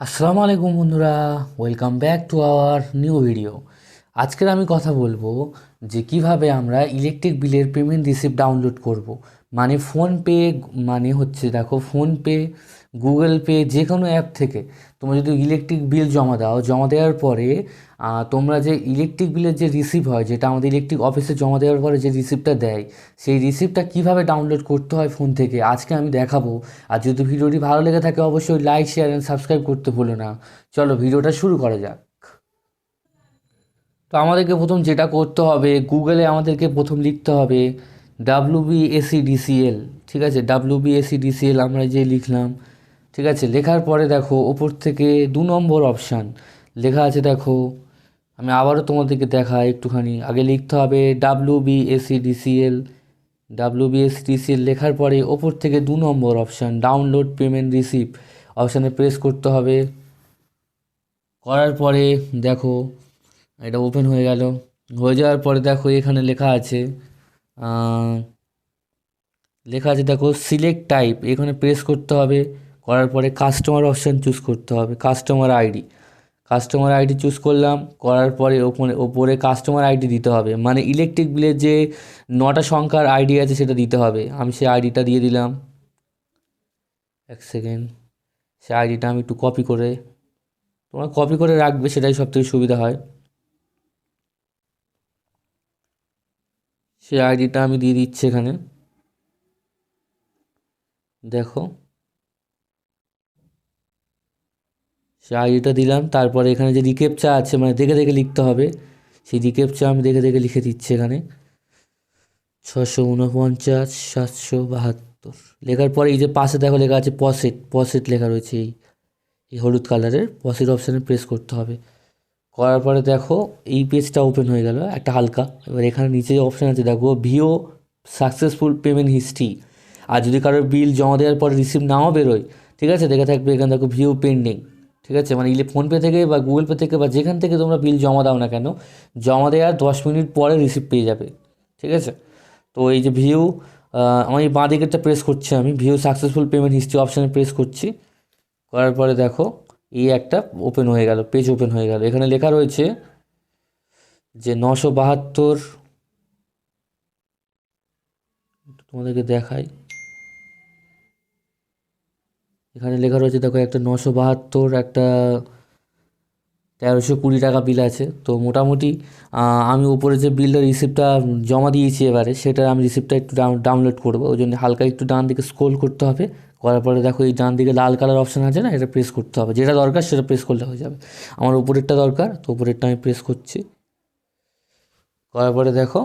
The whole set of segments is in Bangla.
আসসালামু আলাইকুম বন্ধুরা welcome back to our new video আজকের আমি কথা বলব যে কীভাবে আমরা ইলেকট্রিক বিলের পেমেন্ট রিসিপ্ট ডাউনলোড করব। মানে ফোনপে মানে হচ্ছে দেখো ফোনপে গুগল পে যে কোনো অ্যাপ থেকে তোমরা যদি ইলেকট্রিক বিল জমা দাও, জমা দেওয়ার পরে তোমরা যে ইলেকট্রিক বিলের যে রিসিপ্ট হয়, যেটা আমাদের ইলেকট্রিক অফিসে জমা দেওয়ার পরে যে রিসিপ্টটা দেয়, সেই রিসিপ্টটা কীভাবে ডাউনলোড করতে হয় ফোন থেকে, আজকে আমি দেখাবো। আর যদি ভিডিওটি ভালো লেগে থাকে, অবশ্যই লাইক শেয়ার অ্যান্ড সাবস্ক্রাইব করতে ভুলো না। চলো ভিডিওটা শুরু করা যাক। তো আমাদেরকে প্রথম যেটা করতে হবে গুগলে আমাদেরকে প্রথম লিখতে হবে ডাব্লিউ বিএসি ডিসিএল ঠিক আছে? ডাব্লিউ বিএসি ডিসিএল আমরা যে লিখলাম, ঠিক আছে? লেখার পরে দেখো, ওপর থেকে দু নম্বর অপশান লেখা আছে, দেখো। আমি আবারও তোমাদেরকে দেখাই একটুখানি। আগে লিখতে হবে W B S E D C L W B S E D C L লেখার পরে ওপর থেকে দু নম্বর অপশান ডাউনলোড পেমেন্ট রিসিভ অপশানে প্রেস করতে হবে। করার পরে দেখো এটা ওপেন হয়ে গেল। হয়ে যাওয়ার পরে দেখো এখানে লেখা আছে লেখা আছে দেখো সিলেক্ট টাইপ এখানে প্রেস করতে হবে, করার পরে কাস্টমার অপশান চুজ করতে হবে customer ID customer ID choose করলাম, করার পরে ওপরে ওপরে কাস্টমার আইডি দিতে হবে। মানে ইলেকট্রিক বিলের যে নটা সংখ্যার আইডি আছে সেটা দিতে হবে। আমি সেই আইডিটা দিয়ে দিলাম। এক সেকেন্ড সেই আইডিটা আমি একটু কপি করে, তোমরা কপি করে রাখবে, সেটাই সব থেকে সুবিধা হয়। সেই আইডিটা আমি দিয়ে দিচ্ছি এখানে। দেখো। সেই আইডিটা দিলাম, তারপরে এখানে যে রিকেপচা আছে মানে দেখে দেখে লিখতে হবে, সেই রিকেপচা আমি দেখে দেখে লিখে দিচ্ছি এখানে। ছশো উনপঞ্চাশ, সাতশো বাহাত্তর। লেখার পরে এই যে পাশে দেখো লেখা আছে পসেট পসেট লেখা রয়েছে এই এই হলুদ কালারের পসেট অপশানে প্রেস করতে হবে। করার পরে দেখো, এই পেজটা ওপেন হয়ে গেল, একটা হালকা। এবার এখানে নিচে যে অপশান আছে, দেখো ভিও সাকসেসফুল পেমেন্ট হিস্ট্রি আর যদি কারোর বিল জমা দেওয়ার পরে রিসিভ নাও বেরোয়, ঠিক আছে, দেখে থাকবে এখানে দেখো ভিও পেন্ডিং ঠিক আছে? মানে ইলে ফোনপে থেকে বা গুগল পে থেকে বা যেখান থেকে তোমরা বিল জমা দাও না কেন, জমা দেওয়ার দশ মিনিট পরে রিসিভ পেয়ে যাবে, ঠিক আছে? তো এই যে ভিউ আমি বাঁ দিকেরটা প্রেস করছি আমি ভিউ সাকসেসফুল পেমেন্ট হিস্ট্রি অপশানে প্রেস করছি। করার পরে দেখো এই একটা ওপেন হয়ে গেল পেজ ওপেন হয়ে গেল। এখানে লেখা রয়েছে যে নশো বাহাত্তর তোমাদেরকে দেখাই। এখানে লেখা রয়েছে, দেখো একটা নশো বাহাত্তর, একটা তেরোশো কুড়ি টাকা বিল আছে। তো মোটামুটি আমি উপরে যে বিলটা রিসিপ্টটা জমা দিয়েছি এবারে, সেটা আমি রিসিপ্টটা একটু ডাউনলোড করব। ওই জন্য হালকা একটু ডান দিকে স্ক্রোল করতে হবে। করার পরে দেখো এই ডান দিকে লাল কালার অপশান আছে না, এটা প্রেস করতে হবে। যেটা দরকার সেটা প্রেস করলে হয়ে যাবে। আমার উপরেরটা দরকার, তো উপরেরটা আমি প্রেস করছি। করার পরে দেখো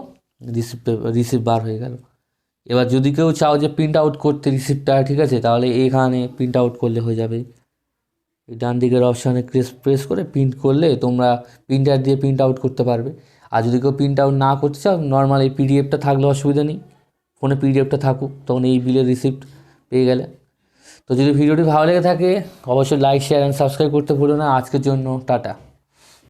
রিসিপ্ট রিসিপ্ট বার হয়ে গেল। এবার যদি কেউ চাও যে প্রিন্ট আউট করতে রিসিপ্টটা ঠিক আছে? তাহলে এখানে প্রিন্ট আউট করলে হয়ে যাবে। এই ডান দিকের অপশানে প্রেস প্রেস করে প্রিন্ট করলে তোমরা প্রিন্টার দিয়ে প্রিন্ট আউট করতে পারবে। আর যদি কেউ প্রিন্ট আউট না করতে চাও নর্মাল এই পিডিএফটা থাকলে অসুবিধা নেই। ফোনে পিডিএফটা থাকুক, তখন এই বিলের রিসিপ্ট পেয়ে গেলে। তো যদি ভিডিওটি ভালো লেগে থাকে, অবশ্যই লাইক শেয়ার অ্যান্ড সাবস্ক্রাইব করতে ভুলো না। আজকের জন্য টাটা।